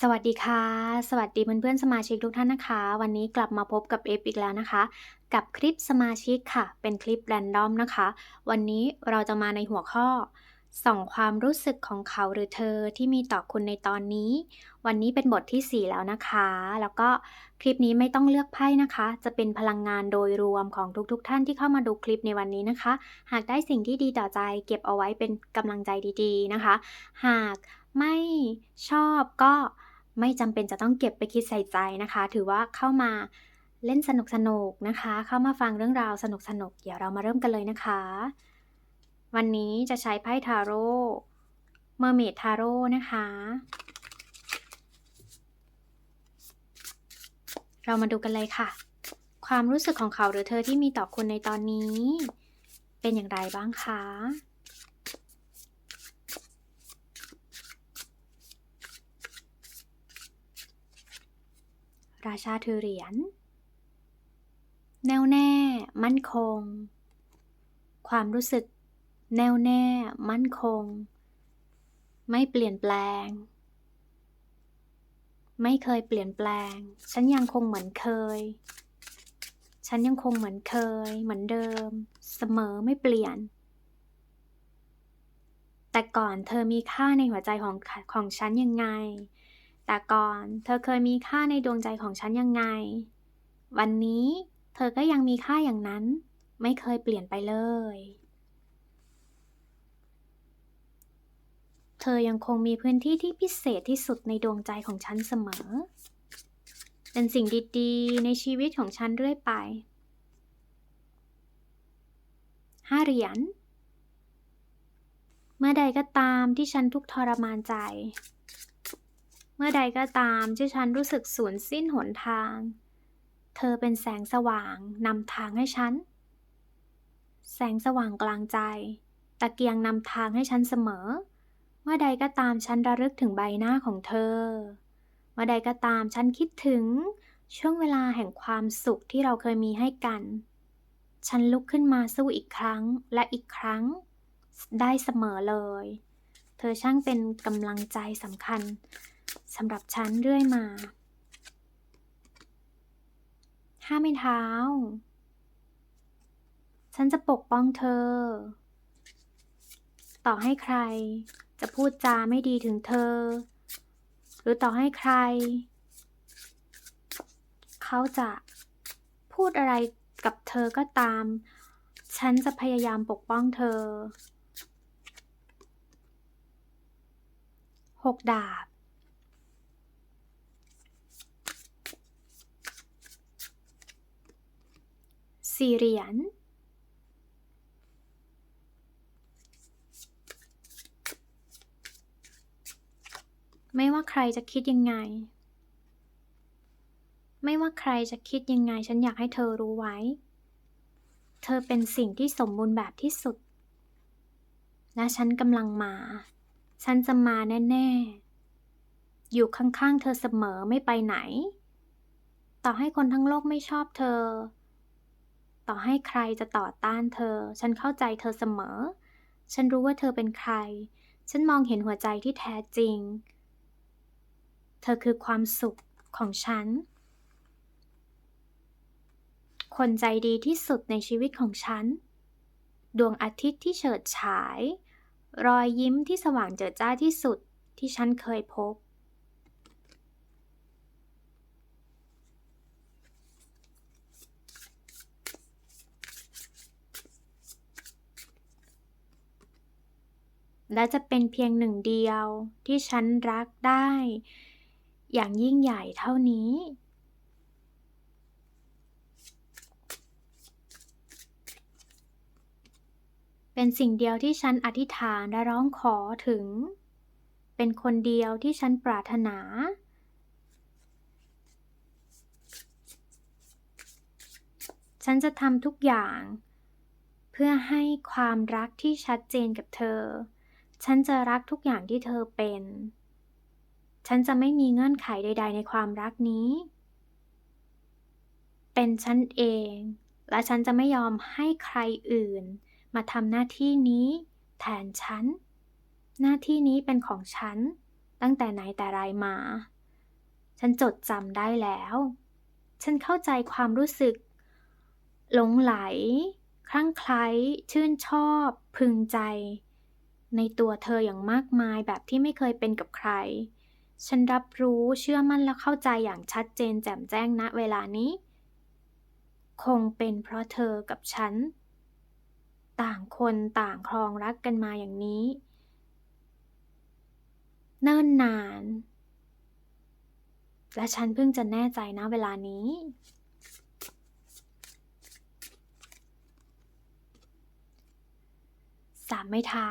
สวัสดีค่ะ สวัสดีเพื่อนๆสมาชิกทุกท่านนะคะ วันนี้กลับมาพบกับเอฟอีกแล้วนะคะ กับคลิปสมาชิกค่ะ เป็นคลิปแรนดอมนะคะ วันนี้เราจะมาในหัวข้อส่องความรู้สึกของเขาหรือเธอที่มีต่อคุณในตอนนี้ วันนี้เป็นบททีสี่4 แล้วนะคะ แล้วก็คลิปนี้ไม่ต้องเลือกไพ่นะคะ จะเป็นพลังงานโดยรวมของทุกๆทท่านที่เข้ามาดูคลิปในวันนี้นะคะ หากได้สิ่งที่ดีต่อใจเก็บเอาไว้เป็นกำลังใจดีๆนะคะ หากไม่ชอบก็ ไม่จำเป็นจะต้องเก็บไปคิดใส่ใจนะคะ ถือว่าเข้ามาเล่นสนุกๆนะคะ เข้ามาฟังเรื่องราวสนุกๆเดี๋ยวเรามาเริ่มกันเลยนะคะ วันนี้จะใช้ไพ่ทาโร่เมอร์เมดทาโร่นะคะ เรามาดูกันเลยค่ะ ความรู้สึกของเขาหรือเธอที่มีต่อคุณในตอนนี้ เป็นอย่างไรบ้างคะ ราชาถือเหรียญ แน่วแน่ มั่นคง ความรู้สึก แน่วแน่ มั่นคง ไม่เปลี่ยนแปลง ไม่เคยเปลี่ยนแปลง ฉันยังคงเหมือนเคย ฉันยังคงเหมือนเคย เหมือนเดิม เสมอไม่เปลี่ยนแต่ก่อนเธอมีค่าในหัวใจของของฉันยังไง แต่ก่อนเธอเคยมีค่าในดวงใจของฉันยังไง วันนี้เธอก็ยังมีค่าอย่างนั้น ไม่เคยเปลี่ยนไปเลย เธอยังคงมีพื้นที่ที่พิเศษที่สุดในดวงใจของฉันเสมอ เป็นสิ่งดีๆ ในชีวิตของฉันเรื่อยไปห้าเหรียญ เมื่อใดก็ตามที่ฉันทุกทรมานใจ มื่อใดก็ตามที่ฉันรู้สึกสูญสิ้นหนทาง เธอเป็นแสงสว่างนำทางให้ฉัน แสงสว่างกลางใจ ตะเกียงนำทางให้ฉันเสมอ เมื่อใดก็ตามฉันระลึกถึงใบหน้าของเธอ เมื่อใดก็ตามฉันคิดถึงช่วงเวลาแห่งความสุขที่เราเคยมีให้กัน ฉันลุกขึ้นมาสู้อีกครั้งและอีกครั้ง ได้เสมอเลย เธอช่างเป็นกำลังใจสำคัญ สำหรับฉันเรื่อยมา ห้าไม่เท้า ฉันจะปกป้องเธอ ต่อให้ใครจะพูดจาไม่ดีถึงเธอ หรือต่อให้ใคร เขาจะพูดอะไรกับเธอก็ตาม ฉันจะพยายามปกป้องเธอหกดาบ สี่เหรียญไม่ว่าใครจะคิดยังไง ไม่ว่าใครจะคิดยังไง ฉันอยากให้เธอรู้ไว้ เธอเป็นสิ่งที่สมบูรณ์แบบที่สุด และฉันกำลังมา ฉันจะมาแน่ ๆ อยู่ข้างๆ เธอเสมอไม่ไปไหน ต่อให้คนทั้งโลกไม่ชอบเธอ ต่อให้ใครจะต่อต้านเธอ ฉันเข้าใจเธอเสมอ ฉันรู้ว่าเธอเป็นใคร ฉันมองเห็นหัวใจที่แท้จริง เธอคือความสุขของฉัน คนใจดีที่สุดในชีวิตของฉัน ดวงอาทิตย์ที่เฉิดฉาย รอยยิ้มที่สว่างเจิดจ้าที่สุดที่ฉันเคยพบ และจะเป็นเพียงหนึ่งเดียวที่ฉันรักได้ อย่างยิ่งใหญ่เท่านี้ เป็นสิ่งเดียวที่ฉันอธิษฐานและร้องขอถึง เป็นคนเดียวที่ฉันปรารถนาฉันจะทำทุกอย่าง เพื่อให้ความรักที่ชัดเจนกับเธอ ฉันจะรักทุกอย่างที่เธอเป็น ฉันจะไม่มีเงื่อนไขใด ๆ ในความรักนี้ เป็นฉันเอง และฉันจะไม่ยอมให้ใครอื่น มาทำหน้าที่นี้ แทนฉัน หน้าที่นี้เป็นของฉัน ตั้งแต่ไหนแต่ไรมา ฉันจดจำได้แล้ว ฉันเข้าใจความรู้สึก หลงไหล คลั่งไคล้ ชื่นชอบ พึงใจ ในตัวเธออย่างมากมายแบบที่ไม่เคยเป็นกับใคร ฉันรับรู้เชื่อมั่นและเข้าใจอย่างชัดเจนแจ่มแจ้งณเวลานี้ คงเป็นเพราะเธอกับฉัน ต่างคนต่างครองรักกันมาอย่างนี้ เนิ่นนาน และฉันเพิ่งจะแน่ใจนะเวลานี้สามไม้เท้า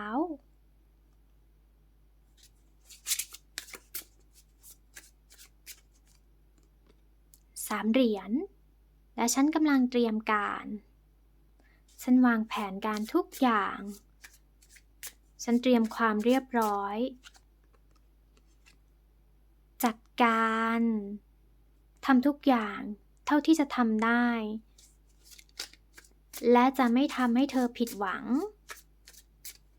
สามเหรียญ และฉันกำลังเตรียมการ ฉันวางแผนการทุกอย่าง ฉันเตรียมความเรียบร้อย จัดการทำทุกอย่างเท่าที่จะทำได้ และจะไม่ทำให้เธอผิดหวัง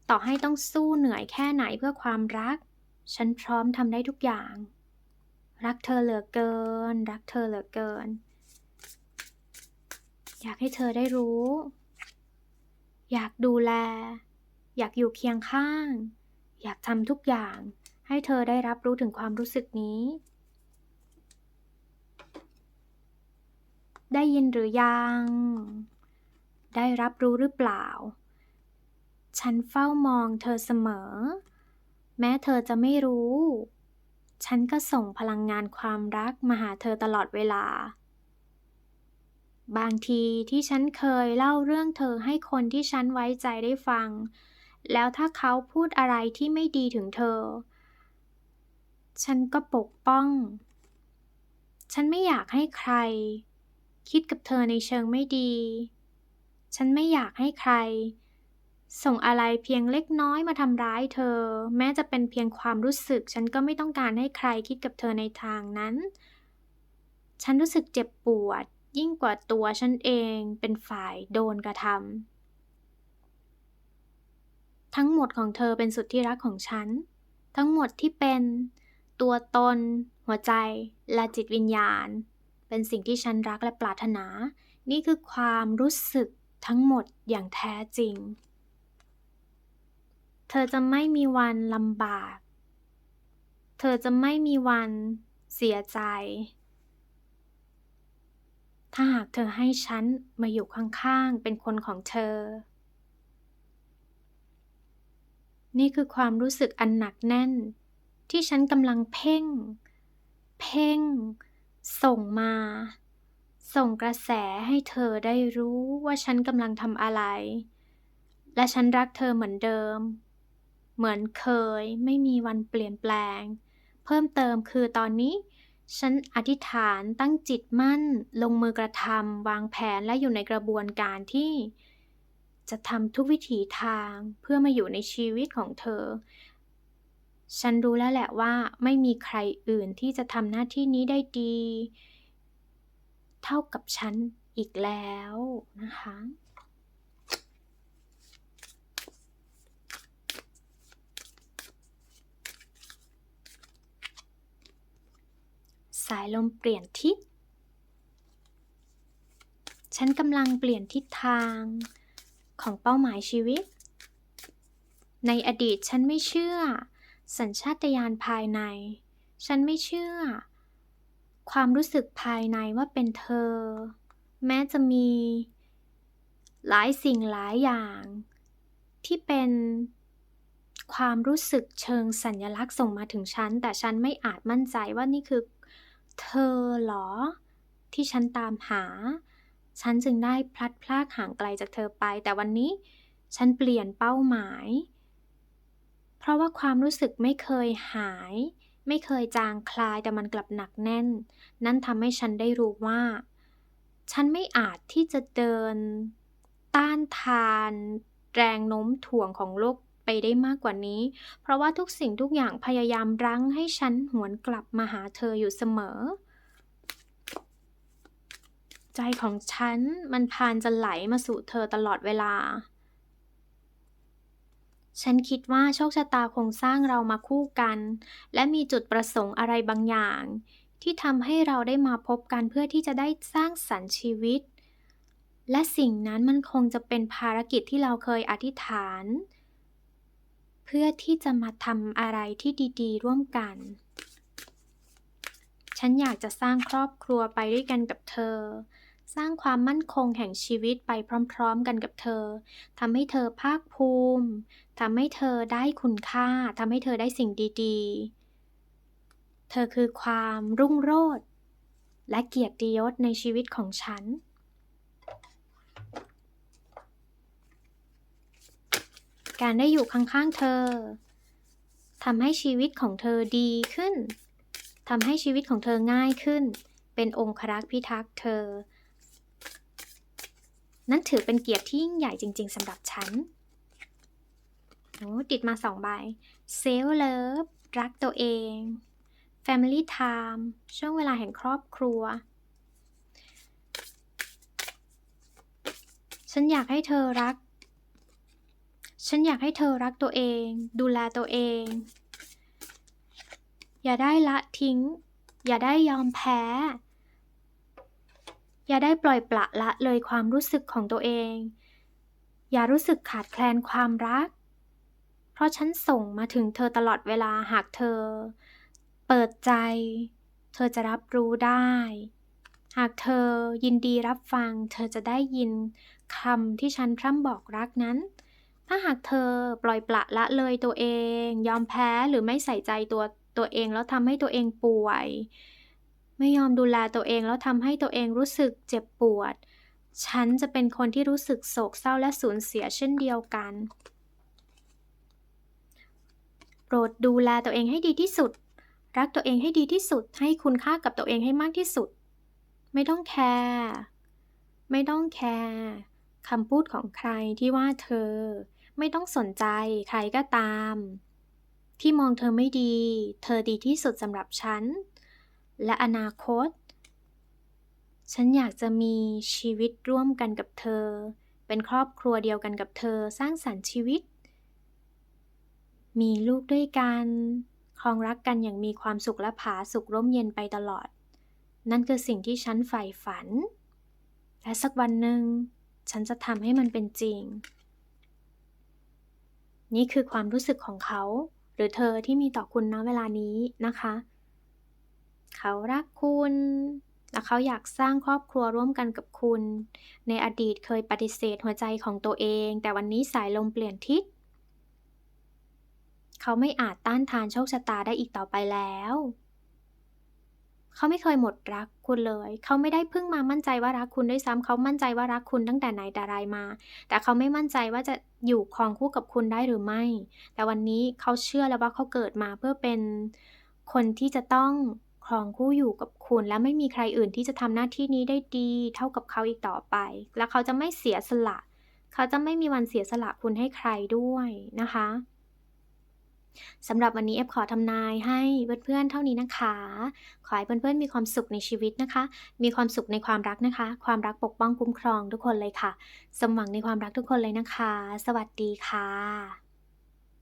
ต่อให้ต้องสู้เหนื่อยแค่ไหนเพื่อความรัก ฉันพร้อมทำได้ทุกอย่าง รักเธอเหลือเกิน รักเธอเหลือเกิน อยากให้เธอได้รู้ อยากดูแล อยากอยู่เคียงข้าง อยากทำทุกอย่าง ให้เธอได้รับรู้ถึงความรู้สึกนี้ ได้ยินหรือยัง ได้รับรู้หรือเปล่า ฉันเฝ้ามองเธอเสมอ แม้เธอจะไม่รู้ ฉันก็ส่งพลังงานความรักมาหาเธอตลอดเวลา บางทีที่ฉันเคยเล่าเรื่องเธอให้คนที่ฉันไว้ใจได้ฟัง แล้วถ้าเขาพูดอะไรที่ไม่ดีถึงเธอ ฉันก็ปกป้อง ฉันไม่อยากให้ใคร คิดกับเธอในเชิงไม่ดี ฉันไม่อยากให้ใคร ส่งอะไรเพียงเล็กน้อยมาทำร้ายเธอ แม้จะเป็นเพียงความรู้สึก ฉันก็ไม่ต้องการให้ใครคิดกับเธอในทางนั้น ฉันรู้สึกเจ็บปวด ยิ่งกว่าตัวฉันเองเป็นฝ่ายโดนกระทำทั้งหมดของเธอเป็นสุดที่รักของฉัน ทั้งหมดที่เป็น ตัวตน หัวใจ และจิตวิญญาณ เป็นสิ่งที่ฉันรักและปรารถนา นี่คือความรู้สึกทั้งหมดอย่างแท้จริง เธอจะไม่มีวันลำบาก เธอจะไม่มีวันเสียใจ ถ้าหากเธอให้ฉันมาอยู่ข้างๆ เป็นคนของเธอ นี่คือความรู้สึกอันหนักแน่น ที่ฉันกำลังเพ่ง เพ่ง ส่งมา ส่งกระแสให้เธอได้รู้ว่าฉันกำลังทำอะไร และฉันรักเธอเหมือนเดิม เหมือนเคยไม่มีวันเปลี่ยนแปลง เพิ่มเติมคือตอนนี้ ฉันอธิษฐานตั้งจิตมั่น ลงมือกระทำวางแผนและอยู่ในกระบวนการที่ จะทำทุกวิถีทางเพื่อมาอยู่ในชีวิตของเธอ ฉันรู้แล้วแหละว่าไม่มีใครอื่นที่จะทำหน้าที่นี้ได้ดี เท่ากับฉันอีกแล้วนะคะ สายลมเปลี่ยนทิศ ฉันกำลังเปลี่ยนทิศทางของเป้าหมายชีวิต ในอดีตฉันไม่เชื่อ สัญชาตญาณภายใน ฉันไม่เชื่อ ความรู้สึกภายในว่าเป็นเธอ แม้จะมี หลายสิ่งหลายอย่าง ที่เป็นความรู้สึกเชิงสัญลักษณ์ส่งมาถึงฉัน แต่ฉันไม่อาจมั่นใจว่านี่คือ เธอเหรอ ที่ฉันตามหา ฉันจึงได้พลัดพรากห่างไกลจากเธอไป แต่วันนี้ฉันเปลี่ยนเป้าหมาย เพราะว่าความรู้สึกไม่เคยหาย ไม่เคยจางคลายแต่มันกลับหนักแน่น นั่นทำให้ฉันได้รู้ว่า ฉันไม่อาจที่จะเดิน ต้านทาน แรงโน้มถ่วงของโลก ไปได้มากกว่านี้ เพราะว่าทุกสิ่งทุกอย่างพยายามรั้งให้ฉันหวนกลับมาหาเธออยู่เสมอ ใจของฉันมันพานจะไหลมาสู่เธอตลอดเวลา ฉันคิดว่าโชคชะตาคงสร้างเรามาคู่กัน และมีจุดประสงค์อะไรบางอย่าง ที่ทำให้เราได้มาพบกันเพื่อที่จะได้สร้างสรรค์ชีวิตและสิ่งนั้นมันคงจะเป็นภารกิจที่เราเคยอธิษฐาน พื่อที่จะมาทำอะไรที่ดีๆ ร่วมกัน ฉันอยากจะสร้างครอบครัวไปด้วยกันกับเธอ สร้างความมั่นคงแห่งชีวิตไปพร้อมๆ กันกับเธอ ทำให้เธอภาคภูมิ ทำให้เธอได้คุณค่า ทำให้เธอได้สิ่งดีๆ เธอคือความรุ่งโรจน์และเกียรติยศในชีวิตของฉัน การได้อยู่ข้างๆเธอทำให้ชีวิตของเธอดีขึ้นทำให้ชีวิตของเธอง่ายขึ้น เป็นองครักษ์พิทักษ์เธอ นั่นถือเป็นเกียรติที่ยิ่งใหญ่จริง ๆสำหรับฉันโอ้ติดมาสองใบเซลเลิฟรักตัวเอง Family Time ช่วงเวลาแห่งครอบครัว ฉันอยากให้เธอรัก ฉันอยากให้เธอรักตัวเอง ดูแลตัวเอง อย่าได้ละทิ้ง อย่าได้ยอมแพ้ อย่าได้ปล่อยปละละเลยความรู้สึกของตัวเอง อย่ารู้สึกขาดแคลนความรัก เพราะฉันส่งมาถึงเธอตลอดเวลาหากเธอ เปิดใจ เธอจะรับรู้ได้ หากเธอยินดีรับฟัง เธอจะได้ยินคำที่ฉันพร่ำบอกรักนั้น ถ้าหากเธอปล่อยปละละเลยตัวเอง ยอมแพ้หรือไม่ใส่ใจตัวตัวเองแล้วทำให้ตัวเองป่วย ไม่ยอมดูแลตัวเองแล้วทำให้ตัวเองรู้สึกเจ็บปวด ฉันจะเป็นคนที่รู้สึกโศกเศร้าและสูญเสียเช่นเดียวกัน โปรดดูแลตัวเองให้ดีที่สุด รักตัวเองให้ดีที่สุด ให้คุณค่ากับตัวเองให้มากที่สุด ไม่ต้องแคร์ไม่ต้องแคร์คำพูดของใครที่ว่าเธอ ไม่ต้องสนใจใครก็ตาม ที่มองเธอไม่ดี เธอดีที่สุดสำหรับฉัน และอนาคต ฉันอยากจะมีชีวิตร่วมกันกับเธอ เป็นครอบครัวเดียวกันกับเธอสร้างสรรค์ชีวิต มีลูกด้วยกันครองรักกันอย่างมีความสุขและผาสุขร่มเย็นไปตลอด นั่นคือสิ่งที่ฉันใฝ่ฝัน และสักวันหนึ่ง ฉันจะทำให้มันเป็นจริง นี่คือความรู้สึกของเขา หรือเธอที่มีต่อคุณณเวลานี้นะคะ เขารักคุณ และเขาอยากสร้างครอบครัวร่วมกันกับคุณ ในอดีตเคยปฏิเสธหัวใจของตัวเอง แต่วันนี้สายลมเปลี่ยนทิศ เขาไม่อาจต้านทานโชคชะตาได้อีกต่อไปแล้ว เขาไม่เคยหมดรักคุณเลย เขาไม่ได้เพิ่งมามั่นใจว่ารักคุณด้วยซ้ำเขามั่นใจว่ารักคุณตั้งแต่ไหนแต่ไรมา แต่เขาไม่มั่นใจว่าจะอยู่ครองคู่กับคุณได้หรือไม่ แต่วันนี้เขาเชื่อแล้วว่าเขาเกิดมาเพื่อเป็นคนที่จะต้องครองคู่อยู่กับคุณ และไม่มีใครอื่นที่จะทำหน้าที่นี้ได้ดี เท่ากับเขาอีกต่อไป และเขาจะไม่เสียสละ เขาจะไม่มีวันเสียสละคุณให้ใครด้วยนะคะ สำหรับวันนี้เอฟขอทำนายให้เพื่อนๆเท่านี้นะคะ ขอให้เพื่อนๆมีความสุขในชีวิตนะคะ มีความสุขในความรักนะคะ ความรักปกป้องคุ้มครองทุกคนเลยค่ะ สมหวังในความรักทุกคนเลยนะคะ สวัสดีค่ะ